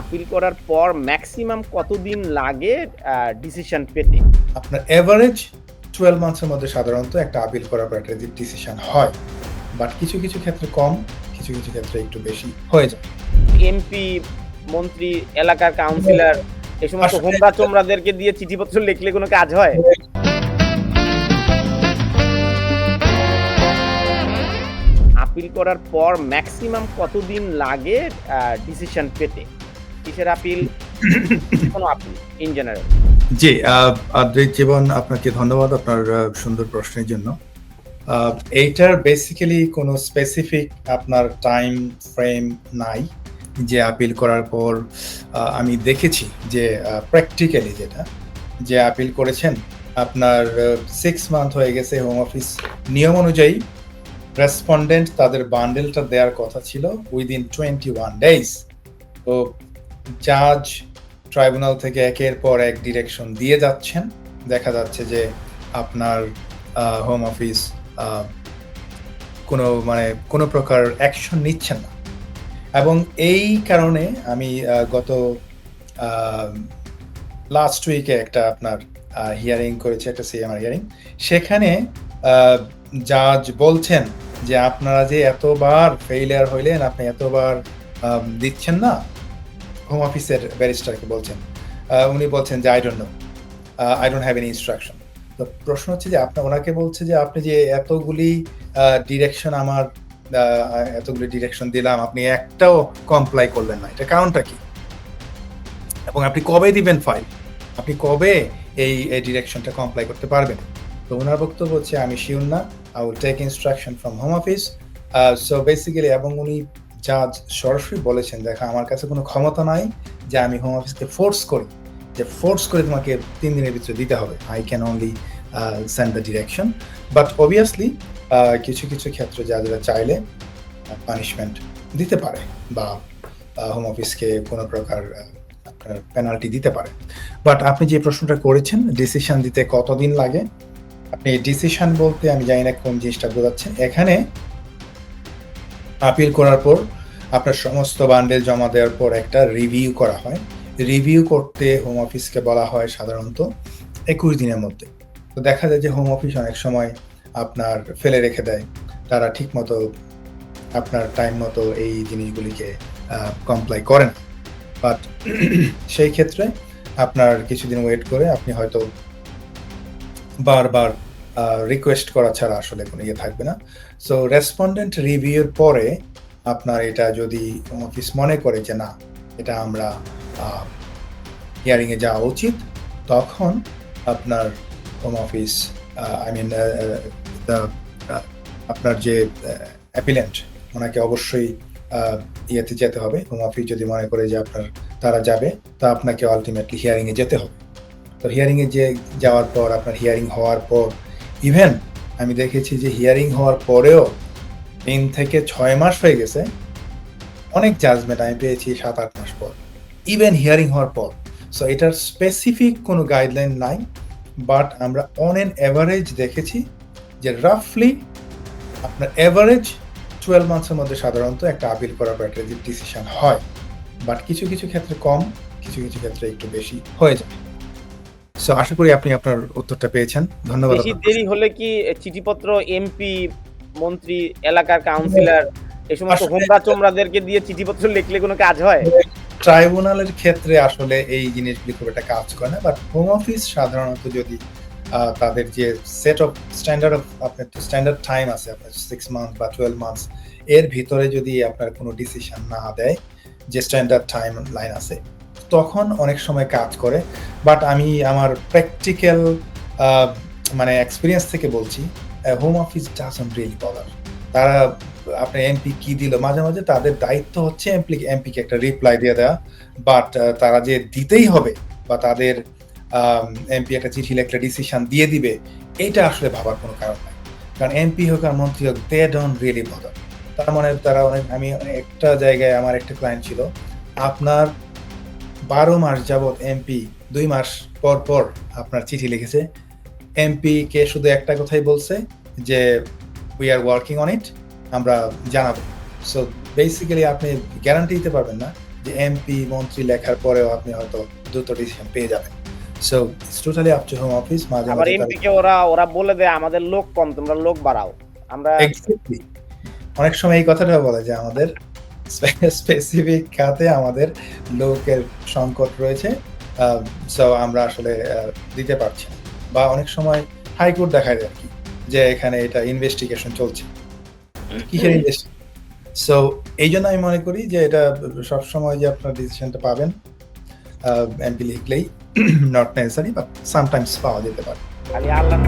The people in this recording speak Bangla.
আপিল করার পর ম্যাক্সিমাম কতদিন লাগে ডিসিশন পেতে? আপনার এভারেজ টুয়েলভ মান্থসের মধ্যে সাধারণত একটা আপিল করার পর একটা ডিসিশন হয়। বাট কিছু কিছু ক্ষেত্রে কম কিছু কিছু ক্ষেত্রে একটু বেশি হয়ে যায়। এমপি মন্ত্রী এলাকার কাউন্সিলর এই সমস্ত হোমরা চোমরাদেরকে দিয়ে চিঠিপত্র লিখলে কোনো কাজ হয়? আপিল করার পর ম্যাক্সিমাম কতদিন লাগে ডিসিশন পেতে? কিসের আপিল কোনো আপিল ইন জেনারেল জি আদ্রিক জীবন, আপনাকে ধন্যবাদ আপনার সুন্দর প্রশ্নের জন্য। এইটার বেসিক্যালি কোনো স্পেসিফিক আপনার টাইম ফ্রেম নাই যে আপিল করার পর আমি দেখেছি যে প্র্যাকটিক্যালি যেটা, যে আপিল করেছেন, আপনার সিক্স মান্থ হয়ে গেছে হোম অফিস নিয়ম অনুযায়ী রেসপন্ডেন্ট তাদের বান্ডেলটা দেওয়ার কথা ছিল উইদিন টোয়েন্টি ওয়ান ডেজ তো জাজ ট্রাইব্যুনাল থেকে একের পর এক ডিরেকশন দিয়ে যাচ্ছেন। দেখা যাচ্ছে যে আপনার হোম অফিস কোনো মানে কোনো প্রকার অ্যাকশন নিচ্ছেন না। এবং এই কারণে আমি গত লাস্ট উইকে একটা আপনার হিয়ারিং করেছি, একটা সিএমআর হিয়ারিং সেখানে জাজ বলছেন যে আপনারা যে এতবার ফেইলিয়ার হইলেন, আপনি এতবার দিচ্ছেন না হোম অফিসের ব্যারিস্টারকে বলছেন উনি বলছেন যে I don't know I don't have any instruction তো প্রশ্ন হচ্ছে যে আপনার ওনাকে বলছে যে, আপনি যে এতগুলি ডিরেকশন আমার এতগুলি ডিরেকশন দিলাম, আপনি একটাও কমপ্লাই করলেন না। এটা কারণটা কি? এবং আপনি কবে দিবেন ফাইল আপনি কবে এই ডিরেকশনটা কমপ্লাই করতে পারবেন? তো ওনার বক্তব্য হচ্ছে, আমি শিওর না I will take instruction from home office so basically এবং উনি জাজ সরাসরি বলেছেন, দেখা, আমার কাছে কোনো ক্ষমতা নাই যে আমি হোম অফিসকে ফোর্স করি, যে ফোর্স করে তোমাকে তিন দিনের ভিতরে দিতে হবে। I can only send the direction but obviously কিছু কিছু ক্ষেত্রে যারা চাইলে পানিশমেন্ট দিতে পারে বা হোম অফিসকে কোনো প্রকার আপনার পেনাল্টি দিতে পারে। বাট আপনি যে প্রশ্নটা করেছেন ডিসিশন দিতে কতদিন লাগে? আপনি ডিসিশন বলতে আমি জানি না কোন জিনিসটা বোঝাচ্ছেন। এখানে আপিল করার পর আপনার সমস্ত বান্ডেল জমা দেওয়ার পর একটা রিভিউ করা হয়। রিভিউ করতে হোম অফিসকে বলা হয় সাধারণত একুশ দিনের মধ্যে। তো দেখা যায় যে হোম অফিস অনেক সময় আপনার ফেলে রেখে দেয়। তারা ঠিক মতো আপনার টাইম মতো এই জিনিসগুলিকে কমপ্লাই করে না। বাট সেই ক্ষেত্রে আপনার কিছুদিন ওয়েট করে আপনি হয়তো বারবার রিকোয়েস্ট করা ছাড়া আসলে কোনো ইয়ে থাকবে না। সো রেসপন্ডেন্ট রিভিউর পরে আপনার এটা যদি অফিস মনে করে যে না, এটা আমরা হিয়ারিংয়ে যাওয়া উচিত, তখন আপনার হোম অফিস আই মিন আপনার যে অ্যাপিলেন্ট ওনাকে অবশ্যই ইয়েতে যেতে হবে। হোম অফিস যদি মনে করে যে আপনার, তারা যাবে, তা আপনাকে আলটিমেটলি হিয়ারিংয়ে যেতে হবে। তো হিয়ারিংয়ে যে, যাওয়ার পর, আপনার হিয়ারিং হওয়ার পর ইভেন আমি দেখেছি যে হিয়ারিং হওয়ার পরেও তিন থেকে ছয় মাস হয়ে গেছে। অনেক জাজমেন্ট আমি পেয়েছি সাত আট মাস পর। ইভেন হিয়ারিং হওয়ার পর। সো এটার স্পেসিফিক কোনো গাইডলাইন নাই বাট আমরা অন এন অ্যাভারেজ দেখেছি যে রাফলি আপনার অ্যাভারেজ টুয়েলভ মান্থসের মধ্যে সাধারণত একটা আপিল করার পর একটা ডিসিশন হয়। বাট কিছু কিছু ক্ষেত্রে কম কিছু কিছু ক্ষেত্রে একটু বেশি হয়ে যায়। সো আশা করি আপনি আপনার উত্তরটা পেয়েছেন। ধন্যবাদ দেরি হলে কি চিঠিপত্র এমপি মন্ত্রী এলাকার কাউন্সিলর এই সমস্ত হোমরা চোমরাদেরকে দিয়ে চিঠিপত্র লিখলে কোনো কাজ হয়? ট্রাইব্যুনালের ক্ষেত্রে আসলে এই জিনিসগুলি খুব একটা কাজ করে না বাট হোম অফিস সাধারণত যদি তাদের যে সেট অফ স্ট্যান্ডার্ড অফ আপনার স্ট্যান্ডার্ড টাইম আছে আপনার সিক্স মান্থ বা টুয়েলভ মান্থস এর ভিতরে যদি আপনার কোনো ডিসিশন না দেয় যে স্ট্যান্ডার্ড টাইম লাইন আছে তখন অনেক সময় কাজ করে বাট আমি আমার প্র্যাকটিক্যাল মানে এক্সপিরিয়েন্স থেকে বলছি হোম অফিস ডাজন্ট রিয়েলি বলার তারা আপনার এমপি কি দিল, মাঝে মাঝে তাদের দায়িত্ব হচ্ছে এমপি এমপিকে একটা রিপ্লাই দিয়ে দেওয়া। বাট তারা যে দিতেই হবে বা তাদের এমপি একটা চিঠি একটা ডিসিশন দিয়ে দিবে, এটা আসলে ভাবার কোনো কারণ নাই। কারণ এমপি হোক আর মন্ত্রী হোক দে ডোন্ট রিয়েলি বদার তার মানে তারা অনেক, আমি একটা জায়গায় আমার একটা ক্লায়েন্ট ছিল। আপনার বারো মাস যাবৎ এমপি দুই মাস পর পর আপনার চিঠি লিখেছে। এমপি কে শুধু একটা কথাই বলছে যে we are working on it আমরা জানাব। সো বেসিক্যালি আপনি গ্যারান্টি দিতে পারবেন না যে এমপি মন্ত্রী লেখার পরেও আপনি হয়তো দ্রুত ডিসিশন পেয়ে যাবেন। So it's totally up to home office মাঝে আবার এমপি কে ওরা ওরা বলে দেয় আমাদের লোক কম তোমরা লোক বাড়াও। আমরা এক্স্যাক্টলি অনেক সময় এই কথাটা বলে যে আমাদের স্পেসিফিক খাতে আমাদের লোকের সংকট রয়েছে সো আমরা আসলে দিতে পারছি না। বা অনেক সময় হাইকোর্ট দেখায় আর কি যে এখানে এটা ইনভেস্টিগেশন চলছে। কিসের ইনভেস্টিগেশন সো এই জন্য আমি মনে করি যে এটা সবসময় যে আপনার ডিসিশনটা পাবেন এমপি লিখলেই নট নেসারি বাট সামটাইমস পাওয়া যেতে পারে। খালি আল্লাহ